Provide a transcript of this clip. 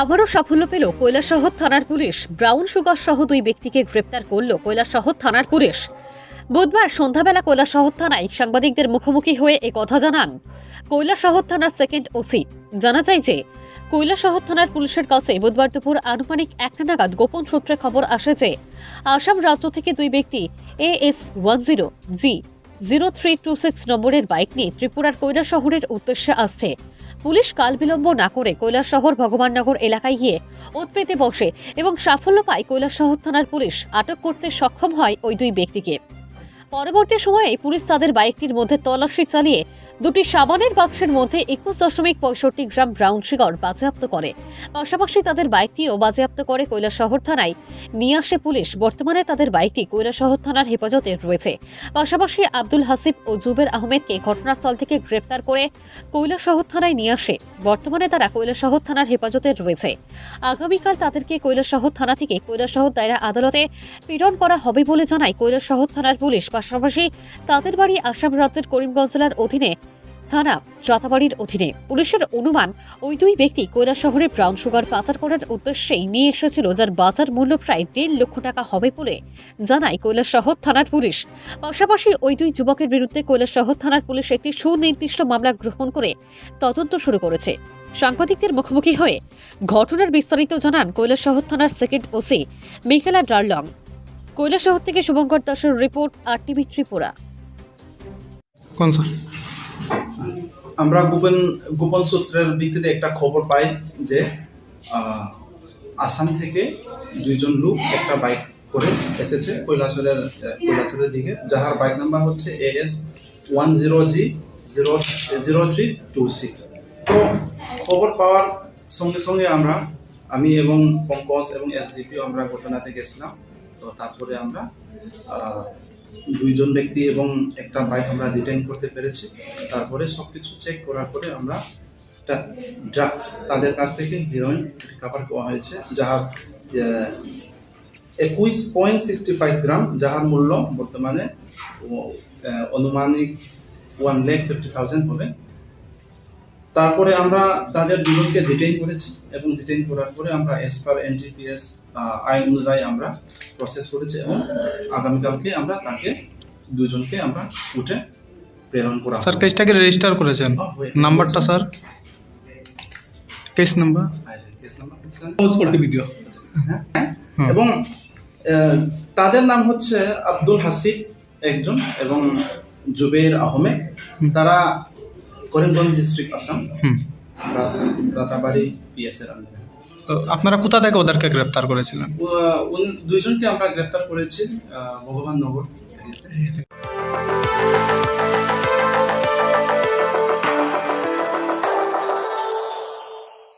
আবারও সাফল্য পেল কৈলাসহর থানার পুলিশ। ব্রাউন সুগার সহ দুই ব্যক্তিকে গ্রেপ্তার করল কৈলাসহর থানার পুলিশ। বুধবার সন্ধ্যাবেলা কৈলাসহর থানায় সাংবাদিকদের মুখোমুখি হয়ে এ কথা জানান কৈলাসহর থানার সেকেন্ড ওসি। জানা যায় যে, কৈলাসহর থানার পুলিশের কাছে বুধবার দুপুর আনুমানিক একটা নাগাদ গোপন সূত্রে খবর আসে যে, আসাম রাজ্য থেকে দুই ব্যক্তি A S one zero G zero three two six নম্বরের বাইক নিয়ে ত্রিপুরার কৈলাস শহরের উদ্দেশ্যে আসছে। পুলিশ কাল বিলম্ব না করে কৈলাসশহর ভগবাননগর এলাকায় গিয়ে উৎপেতে বসে এবং সাফল্য পায় কৈলাসশহর থানার পুলিশ। আটক করতে সক্ষম হয় ওই দুই ব্যক্তিকে। পরবর্তী সময়ে পুলিশ তাদের বাইকটির মধ্যে তল্লাশি চালিয়ে দুটি সাবানের বাক্সের মধ্যে একুশ দশমিক পঁয়ষট্টি গ্রাম ব্রাউন সুগার বাজেয়াপ্ত করে। পাশাপাশি তাদের বাইকটিও বাজেয়াপ্ত করে কৈলাসশহর থানায়। নিয়ে আসে পুলিশ। বর্তমানে তাদের বাইকটি কৈলাসশহর থানার হেফাজতে রয়েছে। পাশাপাশি আব্দুল হাসিব ও জুবের আহমেদকে ঘটনাস্থল থেকে গ্রেপ্তার করে কৈলাসহর থানায় নিয়ে আসে। বর্তমানে তারা কৈলাসহর থানার হেফাজতে রয়েছে। আগামীকাল তাদেরকে কৈলাসহর থানা থেকে কৈলাসহর দায়রা আদালতে প্রেরণ করা হবে বলে জানায় কৈলাসহর থানার পুলিশ। পাশাপাশি তাদের বাড়ি আসাম রাজ্যের করিমগঞ্জ জেলার অধীনে থানা যাতাবাড়ির অধীনে। পুলিশের অনুমান, ওই দুই ব্যক্তি কৈলাস শহরে ব্রাউন সুগার পাচার করার উদ্দেশ্যেই নিয়ে এসেছিল, যার বাজার মূল্য প্রায় দেড় লক্ষ টাকা হবে বলে জানায় শহর থানার পুলিশ। পাশাপাশি ওই দুই যুবকের বিরুদ্ধে শহর থানার পুলিশ একটি সুনির্দিষ্ট মামলা গ্রহণ করে তদন্ত শুরু করেছে। সাংবাদিকদের মুখোমুখি হয়ে ঘটনার বিস্তারিত জানান শহর থানার সেকেন্ড ওসি মিকেলা ডার্লং। শহর থেকে শুভঙ্কর দাসের রিপোর্ট, আর টিভি ত্রিপুরা। কোন স্যার? আমরা গোপন গোপন সূত্রের ভিত্তিতে একটা খবর পাই যে আসাম থেকে দুইজন লোক একটা বাইক করে এসেছে কৈলাসরের কৈলাসরের দিকে। যাহার বাইক নাম্বার হচ্ছে A S one zero G zero zero three two six তো খবর পাওয়ার সঙ্গে সঙ্গে আমরা, আমি এবং পঙ্কজ এবং এসডিপিও আমরা ঘটনাতে গেছিলাম। তো তারপরে আমরা দুইজন ব্যক্তি এবং একটা বাইক আমরা ডিটেন করতে পেরেছি। তারপরে সব কিছু চেক করার পরে আমরা ড্রাগস তাদের কাছ থেকে হিরোইন রিকাভার করা হয়েছে, যাহার একুশ পয়েন্ট সিক্সটি ফাইভ গ্রাম, যাহার মূল্য বর্তমানে অনুমানিক ওয়ান ল্যাক ফিফটি থাউজেন্ড হবে। তারপরে আমরা তাদের দুজনকে ডিটেইন করেছি এবং ডিটেইন করার পরে আমরা এস পার এনটিপিএস আইন অনুযায়ী আমরা প্রসেস করেছি এবং আগামীকালকে আমরা তাকে দুজনকে আমরা উঠে প্রেরণ করা স্যার কেসটাকে রেজিস্টার করেছেন। নাম্বারটা স্যার? কেস নাম্বার হ্যাঁ, কেস নাম্বার পোজ করতে ভিডিও হ্যাঁ এবং তাদের নাম হচ্ছে আব্দুল হাসিব একজন এবং জুবের আহমেদ। তারা করিমগঞ্জ ডিস্ট্রিক্ট আসাম। রাতাবাড়ি পিএসের আন্ডারে। তো আপনারা কোথা থেকে ওদেরকে গ্রেপ্তার করেছিলেন? দুইজনকে আমরা গ্রেপ্তার করেছি ভগবান নগর।